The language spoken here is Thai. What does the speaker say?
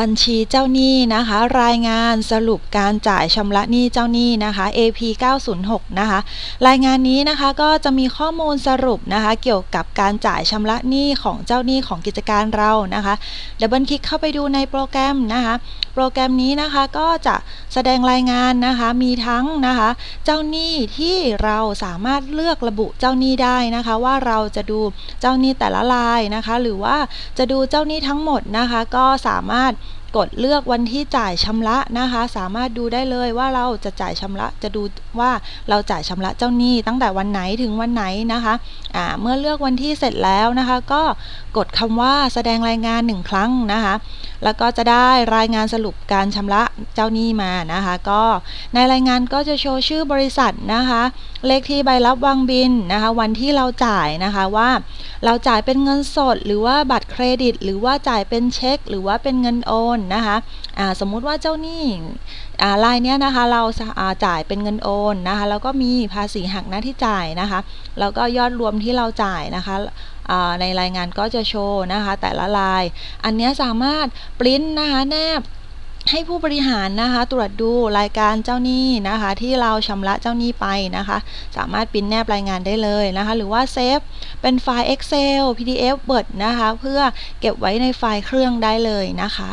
บัญชีเจ้าหนี้นะคะ รายงานสรุปการจ่ายชำระหนี้เจ้าหนี้นะคะ AP 906นะคะ รายงานนี้นะคะก็จะมีข้อมูลสรุปนะคะ เกี่ยวกับการจ่ายชำระหนี้ของเจ้าหนี้ของกิจการเรานะคะดับเบิลคลิกเข้าไปดูในโปรแกรมนะคะ โปรแกรมนี้นะคะก็จะแสดงรายงานนะคะมีทั้งนะคะเจ้าหนี้ที่เราสามารถเลือกระบุเจ้าหนี้ได้นะคะ ว่าเราจะดูเจ้าหนี้แต่ละรายนะคะ หรือว่าจะดูเจ้าหนี้ทั้งหมดนะคะ ก็สามารถ กดเลือกวันที่จ่ายชำระนะคะ สามารถดูได้เลยว่าเราจะจ่ายชำระจะดูว่าเราจ่ายชำระเจ้าหนี้ ตั้งแต่วันไหนถึงวันไหนนะคะอ่าเมื่อเลือกวันที่เสร็จแล้วนะคะ ก็กดคำว่าแสดงรายงานหนึ่งครั้งนะคะ แล้วก็จะได้รายงานสรุปการชำระเจ้าหนี้มานะคะ ก็ในรายงานก็จะโชว์ชื่อบริษัทนะคะ เลขที่ใบรับวางบินนะคะ วันที่เราจ่ายนะคะว่าเราจ่ายเป็นเงินสด หรือว่าบัตรเครดิต หรือว่าจ่ายเป็นเช็ค หรือว่าเป็นเงินโอนนะคะอ่าสมมุติว่าเจ้าหนี้อ่ารายเนี้ยนะคะเราจ่ายเป็นเงินโอนนะคะแล้วก็มีภาษีหักหน้าที่จ่ายนะคะแล้วก็ยอดรวมที่เราจ่ายนะคะในรายงานก็จะโชว์นะคะแต่ละราย อันเนี้ยสามารถปริ้นนะคะแนบให้ผู้บริหารนะคะตรวจดูรายการเจ้าหนี้นะคะที่เราชำระเจ้าหนี้ไปนะคะ สามารถปริ้นแนบรายงานได้เลยนะคะ หรือว่าเซฟเป็นไฟล์ Excel PDF Word นะคะ เพื่อเก็บไว้ในไฟล์เครื่องได้เลยนะคะ